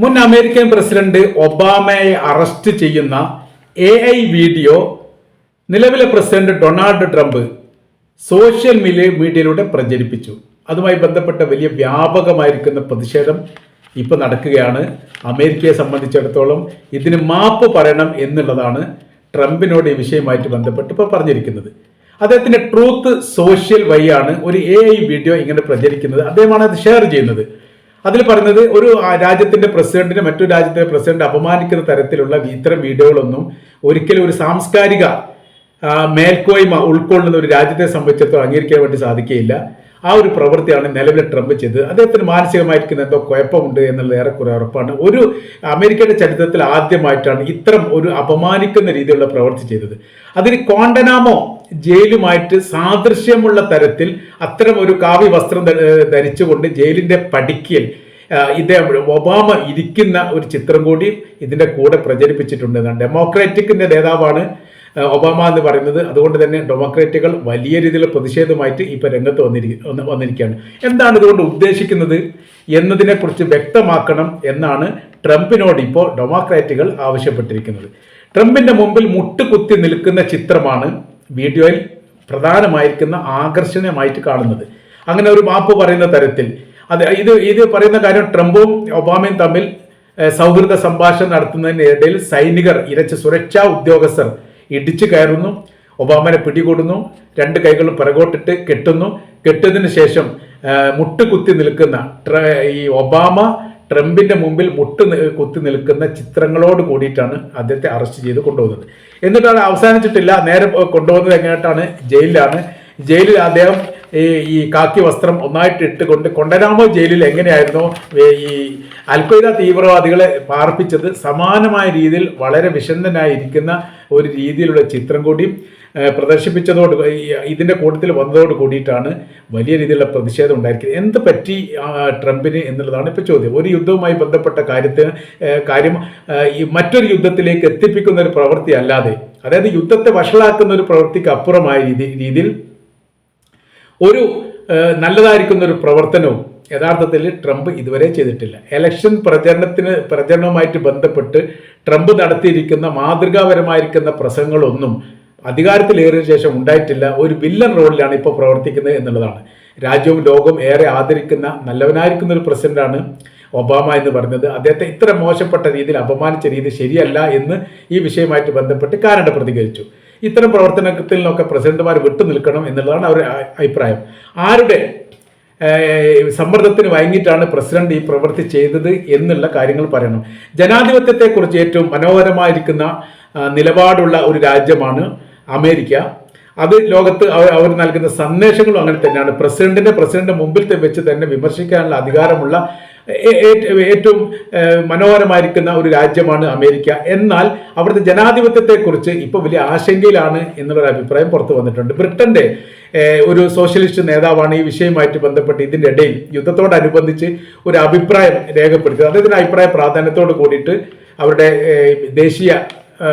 മുൻ American president ഒബാമയെ arrest ചെയ്യുന്ന എ ഐ വീഡിയോ നിലവിലെ president Donald Trump social media മീഡിയയിലൂടെ പ്രചരിപ്പിച്ചു. അതുമായി ബന്ധപ്പെട്ട വലിയ വ്യാപകമായിരിക്കുന്ന പ്രതിഷേധം ഇപ്പോൾ നടക്കുകയാണ്. അമേരിക്കയെ സംബന്ധിച്ചിടത്തോളം ഇതിന് മാപ്പ് പറയണം എന്നുള്ളതാണ് ട്രംപിനോട് ഈ വിഷയമായിട്ട് ബന്ധപ്പെട്ട് ഇപ്പോൾ പറഞ്ഞിരിക്കുന്നത്. അദ്ദേഹത്തിന്റെ ട്രൂത്ത് സോഷ്യൽ വഴിയാണ് ഒരു എ ഐ വീഡിയോ ഇങ്ങനെ പ്രചരിക്കുന്നത്. അദ്ദേഹമാണ് അത് ഷെയർ ചെയ്യുന്നത്. അതിൽ പറയുന്നത് ഒരു രാജ്യത്തിന്റെ പ്രസിഡന്റിനെ മറ്റു രാജ്യത്തിന്റെ പ്രസിഡന്റ് അപമാനിക്കുന്ന തരത്തിലുള്ള ഇത്തരം വീഡിയോകളൊന്നും ഒരിക്കലും ഒരു സാംസ്കാരിക മേൽക്കോയ്മ ഉൾക്കൊള്ളുന്ന ഒരു രാജ്യത്തെ സംബന്ധിച്ചിടത്തോളം അംഗീകരിക്കാൻ വേണ്ടി സാധിക്കുകയില്ല. ആ ഒരു പ്രവൃത്തിയാണ് നിലവിലെ ട്രംപ് ചെയ്തത്. അദ്ദേഹത്തിന് മാനസികമായിരിക്കുന്ന എന്തോ കുഴപ്പമുണ്ട് എന്നുള്ളത് ഏറെക്കുറെ ഉറപ്പാണ്. ഒരു അമേരിക്കയുടെ ചരിത്രത്തിൽ ആദ്യമായിട്ടാണ് ഇത്തരം ഒരു അപമാനിക്കുന്ന രീതിയിലുള്ള പ്രവൃത്തി ചെയ്തത്. അതിന് കോണ്ടനാമോ ജയിലുമായിട്ട് സാദൃശ്യമുള്ള തരത്തിൽ അത്തരം ഒരു കാവ്യ വസ്ത്രം ധരിച്ചുകൊണ്ട് ജയിലിന്റെ പടിക്കൽ ഇദ്ദേഹം ഒബാമ ഇരിക്കുന്ന ഒരു ചിത്രം കൂടി ഇതിന്റെ കൂടെ പ്രചരിപ്പിച്ചിട്ടുണ്ട്. എന്നാണ് ഡെമോക്രാറ്റിക്കിന്റെ നേതാവാണ് ഒബാമ എന്ന് പറയുന്നത് അതുകൊണ്ട് തന്നെ ഡെമോക്രാറ്റുകൾ വലിയ രീതിയിൽ പ്രതിഷേധമായിട്ട് ഇപ്പോൾ രംഗത്ത് വന്നിരിക്കുന്നു വന്നിരിക്കുകയാണ്. എന്താണ് ഇതുകൊണ്ട് ഉദ്ദേശിക്കുന്നത്? എന്നതിനെക്കുറിച്ച് വ്യക്തമാക്കണം എന്നാണ് ട്രംപിനോട് ഇപ്പോൾ ഡെമോക്രാറ്റുകൾ ആവശ്യപ്പെട്ടിരിക്കുന്നത്. ട്രംപിന്റെ മുമ്പിൽ മുട്ടുകുത്തി നിൽക്കുന്ന ചിത്രമാണ് വീഡിയോയിൽ പ്രധാനമായിരിക്കുന്ന ആകർഷണമായിട്ട് കാണുന്നത്. അങ്ങനെ ഒരു മാപ്പ് പറയുന്ന തരത്തിൽ. അത് ഇത് ഇത് പറയുന്ന കാര്യം ട്രംപും ഒബാമയും തമ്മിൽ സൗഹൃദ സംഭാഷണം നടത്തുന്നതിനിടയിൽ സൈനികർ ഇരച്ച സുരക്ഷാ ഉദ്യോഗസ്ഥർ ഇടിച്ചു കയറുന്നു. ഒബാമനെ പിടികൂടുന്നു. രണ്ട് കൈകളും പിറകോട്ടിട്ട് കെട്ടുന്നു. കെട്ടിയതിന് ശേഷം മുട്ടുകുത്തി നിൽക്കുന്ന ഈ ഒബാമ ട്രംപിന്റെ മുമ്പിൽ മുട്ട് കുത്തി നിൽക്കുന്ന ചിത്രങ്ങളോട് കൂടിയിട്ടാണ് അദ്ദേഹത്തെ അറസ്റ്റ് ചെയ്ത് കൊണ്ടുപോകുന്നത്. എന്നിട്ടാണ് അവസാനിച്ചിട്ടില്ല. നേരെ കൊണ്ടുപോകുന്നത് എങ്ങനെയായിട്ടാണ് ജയിലിലാണ്. ജയിലിൽ അദ്ദേഹം ഈ ഈ കാക്കി വസ്ത്രം ഒന്നായിട്ട് ഇട്ടുകൊണ്ട് കൊണ്ടനാമോ ജയിലിൽ എങ്ങനെയായിരുന്നു ഈ അൽഖ്വയ്ദ തീവ്രവാദികളെ പാർപ്പിച്ചത് സമാനമായ രീതിയിൽ വളരെ വിഷന്നനായിരിക്കുന്ന ഒരു രീതിയിലുള്ള ചിത്രം കൂടി പ്രദർശിപ്പിച്ചതോട് ഇതിന്റെ കൂട്ടത്തിൽ വന്നതോട് കൂടിയിട്ടാണ് വലിയ രീതിയിലുള്ള പ്രതിഷേധം ഉണ്ടായിരിക്കുന്നത്. എന്ത് പറ്റി ട്രംപിന് എന്നുള്ളതാണ് ഇപ്പോൾ ചോദ്യം. ഒരു യുദ്ധവുമായി ബന്ധപ്പെട്ട കാര്യത്തിന് കാര്യം ഈ മറ്റൊരു യുദ്ധത്തിലേക്ക് എത്തിപ്പിക്കുന്ന ഒരു പ്രവൃത്തി അല്ലാതെ അതായത് യുദ്ധത്തെ വഷളാക്കുന്ന ഒരു പ്രവൃത്തിക്ക് അപ്പുറമായ രീതി രീതിയിൽ ഒരു നല്ലതായിരിക്കുന്ന ഒരു പ്രവർത്തനവും യഥാർത്ഥത്തിൽ ട്രംപ് ഇതുവരെ ചെയ്തിട്ടില്ല. എലക്ഷൻ പ്രചരണത്തിന് പ്രചരണവുമായിട്ട് ബന്ധപ്പെട്ട് ട്രംപ് നടത്തിയിരിക്കുന്ന മാതൃകാപരമായിരിക്കുന്ന പ്രസംഗങ്ങളൊന്നും അധികാരത്തിലേറിയ ശേഷം ഉണ്ടായിട്ടില്ല. ഒരു വില്ലൻ റോളിലാണ് ഇപ്പോൾ പ്രവർത്തിക്കുന്നത് എന്നുള്ളതാണ്. രാജ്യവും ലോകവും ഏറെ ആദരിക്കുന്ന നല്ലവനായിരിക്കുന്ന ഒരു പ്രസിഡന്റാണ് ഒബാമ എന്ന് പറഞ്ഞത്. അദ്ദേഹത്തെ ഇത്ര മോശപ്പെട്ട രീതിയിൽ അപമാനിച്ച രീതി ശരിയല്ല എന്ന് ഈ വിഷയമായിട്ട് ബന്ധപ്പെട്ട് കാനഡ പ്രതികരിച്ചു. ഇത്തരം പ്രവർത്തനത്തിൽ നിന്നൊക്കെ പ്രസിഡന്റുമാർ വിട്ടു നിൽക്കണം എന്നുള്ളതാണ് അവരുടെ അഭിപ്രായം. ആരുടെ സമ്മർദ്ദത്തിന് വഴങ്ങിയിട്ടാണ് പ്രസിഡന്റ് ഈ പ്രവൃത്തി ചെയ്തത് എന്നുള്ള കാര്യങ്ങൾ പറയണം. ജനാധിപത്യത്തെക്കുറിച്ച് ഏറ്റവും മനോഹരമായിരിക്കുന്ന നിലപാടുള്ള ഒരു രാജ്യമാണ് അമേരിക്ക. അത് ലോകത്ത് അവർ നൽകുന്ന സന്ദേശങ്ങളും അങ്ങനെ തന്നെയാണ്. പ്രസിഡന്റിന്റെ പ്രസിഡന്റ് മുമ്പിൽ വെച്ച് തന്നെ വിമർശിക്കാനുള്ള അധികാരമുള്ള ഏറ്റവും മനോഹരമായിരിക്കുന്ന ഒരു രാജ്യമാണ് അമേരിക്ക. എന്നാൽ അവിടുത്തെ ജനാധിപത്യത്തെക്കുറിച്ച് ഇപ്പോൾ വലിയ ആശങ്കയിലാണ് എന്നുള്ളൊരു അഭിപ്രായം പുറത്തു വന്നിട്ടുണ്ട്. ബ്രിട്ടന്റെ ഒരു സോഷ്യലിസ്റ്റ് നേതാവാണ് ഈ വിഷയവുമായിട്ട് ബന്ധപ്പെട്ട് ഇതിന്റെ ഇടയിൽ യുദ്ധത്തോടനുബന്ധിച്ച് ഒരു അഭിപ്രായം രേഖപ്പെടുത്തി അദ്ദേഹത്തിന്റെ അഭിപ്രായ പ്രാധാന്യത്തോട് കൂടിയിട്ട് അവരുടെ ദേശീയ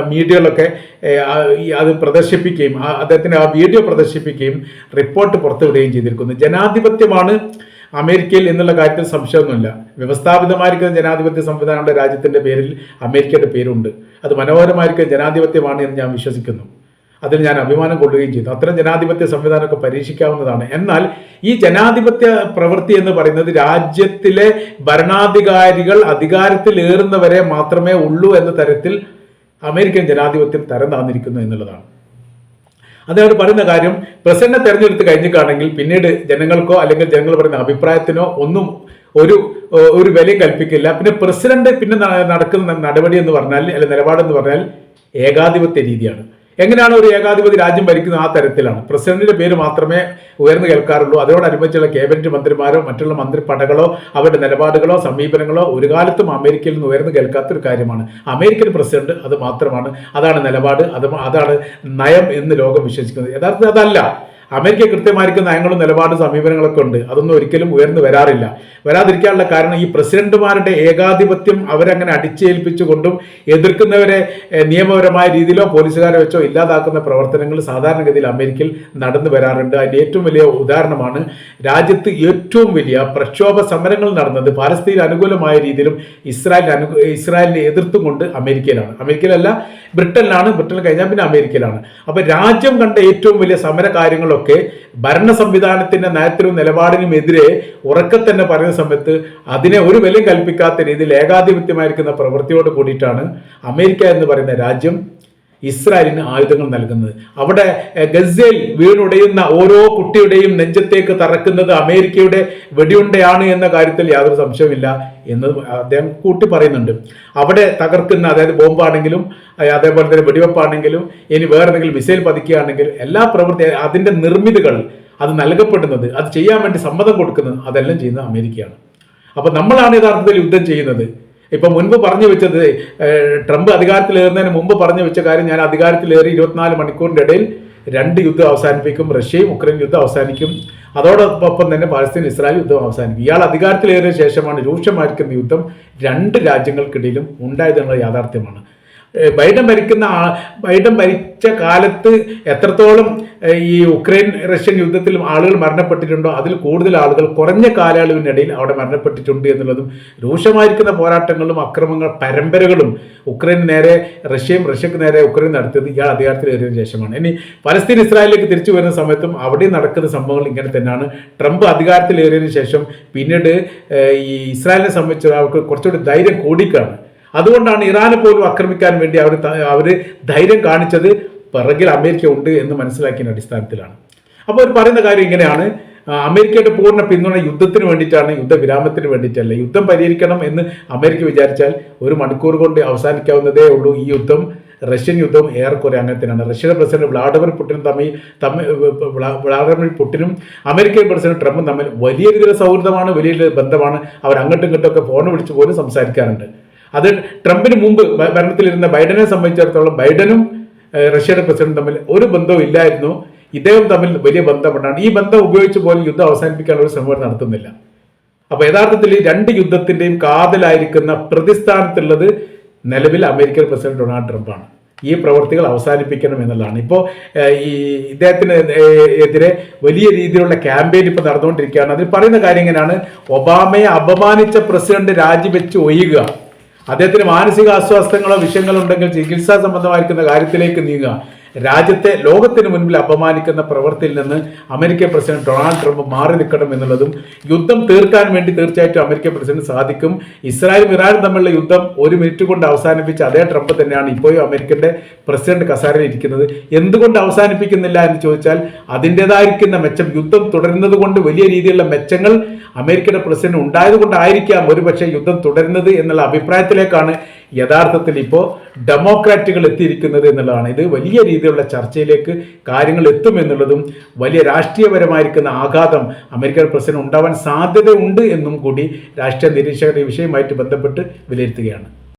മീഡിയകളൊക്കെ അത് പ്രദർശിപ്പിക്കുകയും ആ, ആ വീഡിയോ പ്രദർശിപ്പിക്കുകയും റിപ്പോർട്ട് പുറത്തുവിടുകയും ചെയ്തിരിക്കുന്നു. ജനാധിപത്യമാണ് അമേരിക്കയിൽ എന്നുള്ള കാര്യത്തിൽ സംശയമൊന്നുമില്ല. വ്യവസ്ഥാപിതമായിരിക്കുന്ന ജനാധിപത്യ സംവിധാനമുള്ള രാജ്യത്തിന്റെ പേരിൽ അമേരിക്കയുടെ പേരുണ്ട്. അത് മനോഹരമായിരിക്കുന്ന ജനാധിപത്യമാണ് എന്ന് ഞാൻ വിശ്വസിക്കുന്നു. അതിൽ ഞാൻ അഭിമാനം കൊള്ളുകയും ചെയ്തു. അത്തരം ജനാധിപത്യ സംവിധാനമൊക്കെ പരീക്ഷിക്കാവുന്നതാണ്. എന്നാൽ ഈ ജനാധിപത്യ പ്രവൃത്തി എന്ന് പറയുന്നത് രാജ്യത്തിലെ ഭരണാധികാരികൾ അധികാരത്തിൽ അധികാരത്തിലേറുന്നവരെ മാത്രമേ ഉള്ളൂ എന്ന തരത്തിൽ അമേരിക്കൻ ജനാധിപത്യം തരം താന്നിരിക്കുന്നു എന്നുള്ളതാണ്. അദ്ദേഹം പറയുന്ന കാര്യം പ്രസിഡന്റിനെ തെരഞ്ഞെടുത്ത് കഴിഞ്ഞിട്ടാണെങ്കിൽ പിന്നീട് ജനങ്ങൾക്കോ അല്ലെങ്കിൽ ജനങ്ങൾ പറയുന്ന അഭിപ്രായത്തിനോ ഒന്നും ഒരു ഒരു വിലയും കൽപ്പിക്കില്ല. പിന്നെ പ്രസിഡന്റ് പിന്നെ നടക്കുന്ന നടപടി എന്ന് പറഞ്ഞാൽ അല്ലെങ്കിൽ നിലപാടെന്ന് പറഞ്ഞാൽ ഏകാധിപത്യ രീതിയാണ്. എങ്ങനെയാണ് ഒരു ഏകാധിപതി രാജ്യം ഭരിക്കുന്നത് ആ തരത്തിലാണ്? പ്രസിഡന്റിന്റെ പേര് മാത്രമേ ഉയർന്നു കേൾക്കാറുള്ളൂ. അതോടനുബന്ധിച്ചുള്ള ക്യാബിനറ്റ് മന്ത്രിമാരോ മറ്റുള്ള മന്ത്രിപ്പടകളോ അവരുടെ നിലപാടുകളോ സമീപനങ്ങളോ ഒരു കാലത്തും അമേരിക്കയിൽ നിന്ന് ഉയർന്നു കേൾക്കാത്തൊരു കാര്യമാണ്. അമേരിക്കൻ പ്രസിഡന്റ് അത് മാത്രമാണ്. അതാണ് നിലപാട്. അത് അതാണ് നയം എന്ന് ലോകം വിശ്വസിക്കുന്നത്. യഥാർത്ഥത്തിൽ അതല്ല. അമേരിക്ക കൃത്യമായിരിക്കും നയങ്ങളും നിലപാടും സമീപനങ്ങളൊക്കെ ഉണ്ട്. അതൊന്നും ഒരിക്കലും ഉയർന്നു വരാറില്ല. വരാതിരിക്കാനുള്ള കാരണം ഈ പ്രസിഡന്റുമാരുടെ ഏകാധിപത്യം അവരങ്ങനെ അടിച്ചേൽപ്പിച്ചുകൊണ്ടും എതിർക്കുന്നവരെ നിയമപരമായ രീതിയിലോ പോലീസുകാരെ വെച്ചോ ഇല്ലാതാക്കുന്ന പ്രവർത്തനങ്ങൾ സാധാരണഗതിയിൽ അമേരിക്കയിൽ നടന്നു വരാറുണ്ട്. അതിന്റെ ഏറ്റവും വലിയ ഉദാഹരണമാണ് രാജ്യത്ത് ഏറ്റവും വലിയ പ്രക്ഷോഭ സമരങ്ങൾ നടന്നത് പാലസ്തീൻ അനുകൂലമായ രീതിയിലും ഇസ്രായേലിന് അനു ഇസ്രായേലിനെ എതിർത്തും കൊണ്ട് അമേരിക്കയിലാണ്. അമേരിക്കയിലല്ല ബ്രിട്ടനിലാണ്. ബ്രിട്ടൻ കഴിഞ്ഞാൽ പിന്നെ അമേരിക്കയിലാണ്. അപ്പോൾ രാജ്യം കണ്ട ഏറ്റവും വലിയ സമര കാര്യങ്ങളൊക്കെ ഭരണ സംവിധാനത്തിന്റെ നയത്തിനും നിലപാടിനും എതിരെ ഉറക്കെ തന്നെ പറയുന്ന സമയത്ത് അതിനെ ഒരു വിലയും കൽപ്പിക്കാത്ത രീതിയിൽ ഏകാധിപത്യമായിരിക്കുന്ന പ്രവൃത്തിയോട് കൂടിയിട്ടാണ് അമേരിക്ക എന്ന് പറയുന്ന രാജ്യം ഇസ്രായേലിന് ആയുധങ്ങൾ നൽകുന്നത്. അവിടെ ഗസേൽ വീണുടയുന്ന ഓരോ കുട്ടിയുടെയും നെഞ്ചത്തേക്ക് തറക്കുന്നത് അമേരിക്കയുടെ വെടിയുണ്ടയാണ് എന്ന കാര്യത്തിൽ യാതൊരു സംശയമില്ല എന്ന് അദ്ദേഹം കൂട്ടി പറയുന്നുണ്ട് അവിടെ തകർക്കുന്ന അതായത് ബോംബാണെങ്കിലും അതേപോലെ തന്നെ വെടിവെപ്പാണെങ്കിലും ഇനി വേറെ എന്തെങ്കിലും മിസൈൽ പതിക്കുകയാണെങ്കിലും എല്ലാ പ്രവൃത്തി അതിന്റെ നിർമ്മിതികൾ അത് നൽകപ്പെടുന്നത് അത് ചെയ്യാൻ വേണ്ടി സമ്മതം കൊടുക്കുന്നത് അതെല്ലാം ചെയ്യുന്നത് അമേരിക്കയാണ്. അപ്പോൾ നമ്മളാണ് യഥാർത്ഥത്തിൽ യുദ്ധം ചെയ്യുന്നത്. ഇപ്പൊ മുൻപ് പറഞ്ഞു വെച്ചത് ട്രംപ് അധികാരത്തിലേറുന്നതിന് മുമ്പ് പറഞ്ഞു വെച്ച കാര്യം ഞാൻ അധികാരത്തിലേറി ഇരുപത്തിനാല് മണിക്കൂറിന്റെ ഇടയിൽ രണ്ട് യുദ്ധം അവസാനിപ്പിക്കും റഷ്യയും ഉക്രൈൻ യുദ്ധം അവസാനിക്കും. അതോടൊപ്പം തന്നെ പാലസ്തീൻ ഇസ്രായേൽ യുദ്ധം അവസാനിക്കും. ഇയാൾ അധികാരത്തിലേറിയ ശേഷമാണ് രൂക്ഷമായിരിക്കുന്ന യുദ്ധം രണ്ട് രാജ്യങ്ങൾക്കിടയിലും ഉണ്ടായതെന്നുള്ള യാഥാർത്ഥ്യമാണ്. ബൈഡൻ ഭരിക്കുന്ന ബൈഡൻ ഭരിച്ച കാലത്ത് എത്രത്തോളം ഈ ഉക്രൈൻ റഷ്യൻ യുദ്ധത്തിൽ ആളുകൾ മരണപ്പെട്ടിട്ടുണ്ടോ അതിൽ കൂടുതൽ ആളുകൾ കുറഞ്ഞ കാലയളവിനിടയിൽ അവിടെ മരണപ്പെട്ടിട്ടുണ്ട് എന്നുള്ളതും രൂക്ഷമായിരിക്കുന്ന പോരാട്ടങ്ങളും അക്രമങ്ങൾ പരമ്പരകളും ഉക്രൈന് നേരെ റഷ്യയും റഷ്യക്ക് നേരെ ഉക്രൈൻ നടത്തിയത് ഇയാൾ അധികാരത്തിൽ അധികാരത്തിലേറിയതിനു ശേഷമാണ്. ഇനി പലസ്തീൻ ഇസ്രായേലിലേക്ക് തിരിച്ചു വരുന്ന സമയത്തും അവിടെ നടക്കുന്ന സംഭവങ്ങൾ ഇങ്ങനെ തന്നെയാണ്. ട്രംപ് അധികാരത്തിലേറിയതിനു ശേഷം പിന്നീട് ഈ ഇസ്രായേലിനെ സംബന്ധിച്ച് അവർക്ക് കുറച്ചുകൂടി ധൈര്യം കൂടിക്കാണ്. അതുകൊണ്ടാണ് ഇറാനെ പോലും ആക്രമിക്കാൻ വേണ്ടി അവർ അവർ ധൈര്യം കാണിച്ചത് പിറകിൽ അമേരിക്ക ഉണ്ട് എന്ന് മനസ്സിലാക്കിയ അടിസ്ഥാനത്തിലാണ്. അപ്പോൾ അവർ പറയുന്ന കാര്യം ഇങ്ങനെയാണ്. അമേരിക്കയുടെ പൂർണ പിന്തുണ യുദ്ധത്തിന് വേണ്ടിയിട്ടാണ് യുദ്ധവിരാമത്തിന് വേണ്ടിയിട്ടല്ല യുദ്ധം പരിഹരിക്കണം എന്ന് അമേരിക്ക വിചാരിച്ചാൽ ഒരു മണിക്കൂർ കൊണ്ട് അവസാനിക്കാവുന്നതേ ഉള്ളൂ ഈ യുദ്ധം. റഷ്യൻ യുദ്ധം ഏറെക്കുറെ അങ്ങനെ തന്നെയാണ് റഷ്യയുടെ പ്രസിഡന്റ് വ്ളാഡിമിർ പുടിനും തമ്മിൽ തമ്മിൽ വ്ളാഡിമിർ പുടിനും അമേരിക്കൻ പ്രസിഡന്റ് ട്രംപും തമ്മിൽ വലിയ രീതിയിലുള്ള സൗഹൃദമാണ് വലിയ ബന്ധമാണ്. അവർ അങ്ങോട്ടും ഇങ്ങോട്ടും ഒക്കെ ഫോൺ വിളിച്ച് പോലും സംസാരിക്കാറുണ്ട്. അത് ട്രംപിന് മുമ്പ് ഭരണത്തിലിരുന്ന ബൈഡനെ സംബന്ധിച്ചിടത്തോളം ബൈഡനും റഷ്യയുടെ പ്രസിഡന്റും തമ്മിൽ ഒരു ബന്ധവും ഇല്ലായിരുന്നു. ഇദ്ദേഹം തമ്മിൽ വലിയ ബന്ധമുണ്ടാണ് ഈ ബന്ധം ഉപയോഗിച്ച് പോലും യുദ്ധം അവസാനിപ്പിക്കാനുള്ള ഒരു ശ്രമം നടത്തുന്നില്ല. അപ്പൊ യഥാർത്ഥത്തിൽ രണ്ട് യുദ്ധത്തിന്റെയും കാതലായിരിക്കുന്ന പ്രതിസ്ഥാനത്തുള്ളത് നിലവിൽ അമേരിക്കൻ പ്രസിഡന്റ് ഡൊണാൾഡ് ട്രംപാണ്. ഈ പ്രവൃത്തികൾ അവസാനിപ്പിക്കണം എന്നുള്ളതാണ്. ഇപ്പോൾ ഈ ഇദ്ദേഹത്തിന് എതിരെ വലിയ രീതിയിലുള്ള ക്യാമ്പയിൻ ഇപ്പോൾ നടന്നുകൊണ്ടിരിക്കുകയാണ്. അതിൽ പറയുന്ന കാര്യം ഇങ്ങനെയാണ്. ഒബാമയെ അപമാനിച്ച പ്രസിഡന്റ് രാജിവെച്ച് ഒയ്യുക അദ്ദേഹത്തിന് മാനസിക അസ്വസ്ഥങ്ങളോ വിഷയങ്ങളോ ഉണ്ടെങ്കിൽ ചികിത്സാ സംബന്ധമായിരിക്കുന്ന കാര്യത്തിലേക്ക് നീങ്ങുക. രാജ്യത്തെ ലോകത്തിന് മുൻപിൽ അപമാനിക്കുന്ന പ്രവൃത്തിയിൽ നിന്ന് അമേരിക്കൻ പ്രസിഡന്റ് ഡൊണാൾഡ് ട്രംപ് മാറി നിൽക്കണം എന്നുള്ളതും യുദ്ധം തീർക്കാൻ വേണ്ടി തീർച്ചയായിട്ടും അമേരിക്കൻ പ്രസിഡന്റ് സാധിക്കും. ഇസ്രായേലും ഇറാനും തമ്മിലുള്ള യുദ്ധം ഒരു മിനിറ്റ് കൊണ്ട് അവസാനിപ്പിച്ച അതേ ട്രംപ് തന്നെയാണ് ഇപ്പോഴും അമേരിക്കയുടെ പ്രസിഡന്റ് കസാരയിൽ ഇരിക്കുന്നത്. എന്തുകൊണ്ട് അവസാനിപ്പിക്കുന്നില്ല എന്ന് ചോദിച്ചാൽ അതിന്റെതായിരിക്കുന്ന മെച്ചം യുദ്ധം തുടരുന്നത് കൊണ്ട് വലിയ രീതിയിലുള്ള മെച്ചങ്ങൾ അമേരിക്കയുടെ പ്രസിഡന്റ് ഉണ്ടായത് കൊണ്ടായിരിക്കാം ഒരുപക്ഷെ യുദ്ധം തുടരുന്നത് എന്നുള്ള അഭിപ്രായത്തിലേക്കാണ് യഥാർത്ഥത്തിൽ ഇപ്പോൾ ഡെമോക്രാറ്റുകൾ എത്തിയിരിക്കുന്നത് എന്നുള്ളതാണ്. ഇത് വലിയ രീതിയിലുള്ള ചർച്ചയിലേക്ക് കാര്യങ്ങൾ എത്തുമെന്നുള്ളതും വലിയ രാഷ്ട്രീയപരമായിരിക്കുന്ന ആഘാതം അമേരിക്കൻ പ്രസിഡന്റ് ഉണ്ടാവാൻ സാധ്യതയുണ്ട് എന്നും കൂടി രാഷ്ട്രീയ നിരീക്ഷകർ ഈ വിഷയവുമായിട്ട് ബന്ധപ്പെട്ട് വിലയിരുത്തുകയാണ്.